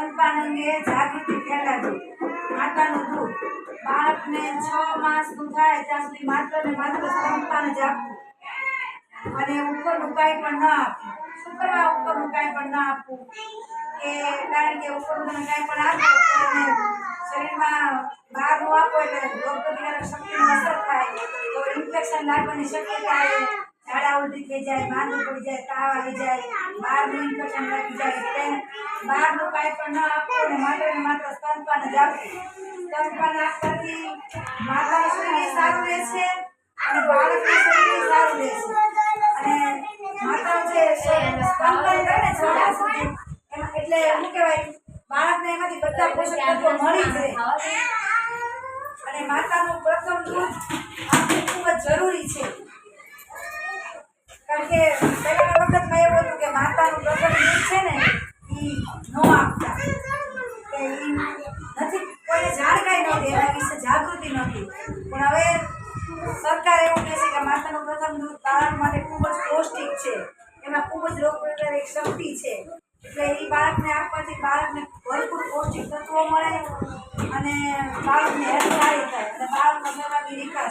સ્તનપાન અંગે જાગૃતિ ફેલાવી. માતાનું દૂધ. બાળકને છ માસનું થાય ત્યાં સુધી માત્ર ને માત્ર સ્તનપાન જ આપવું. અને ઉપરનું કાંઈ પણ ન આપવું. શું કરવા ઉપરનું પણ ન આપવું. કે કારણ કે ઉપરનું તમે કાંઈ પણ આપો શરીરમાં બહારનું આપો એટલે રોગપ્રતિકારક શક્તિની અસર થાય. તો ઇન્ફેક્શન લાગવાની શક્યતા આવે ઝાડા ઉલટી થઈ જાય માંદું પડી જાય, તાવ આવી જાય. બહારનું ઇન્ફેક્શન લાગી જાય એટલે બહારનું કાંઈ પણ ન આપો અને માત્ર ને માત્ર સ્તનપાન જ આપવું સ્તનપાન આપવાથી માતાનું સારું રહેશે અને બાળકનું શરીર સારું રહેશે. અને માતા જે સ્તનપાન કરે ને છોડા સુધી એટલે શું કહેવાય, બાળકને એમાંથી બધા પોષક તત્વો મળી જ રહે. અને માતાનું પ્રથમ દૂધ આપવું ખૂબ જ જરૂરી છે. કારણ કે માતાનું પ્રથમ દૂધ છે ને એ ન આપતા. કે નથી, કોઈને જાણકારી નહોતી એના વિશે જાગૃતિ નહોતી પણ હવે સરકાર એવું કહે છે કે માતાનું પ્રથમ દૂધ બાળક માટે ખૂબ જ પૌષ્ટિક છે. એમાં ખૂબ જ રોગપ્રતિકારક શક્તિ છે. એટલે એ બાળકને આપવાથી બાળકને ભરપૂર પૌષ્ટિક તત્વો મળે અને બાળકને હેલ્થ સારી થાય.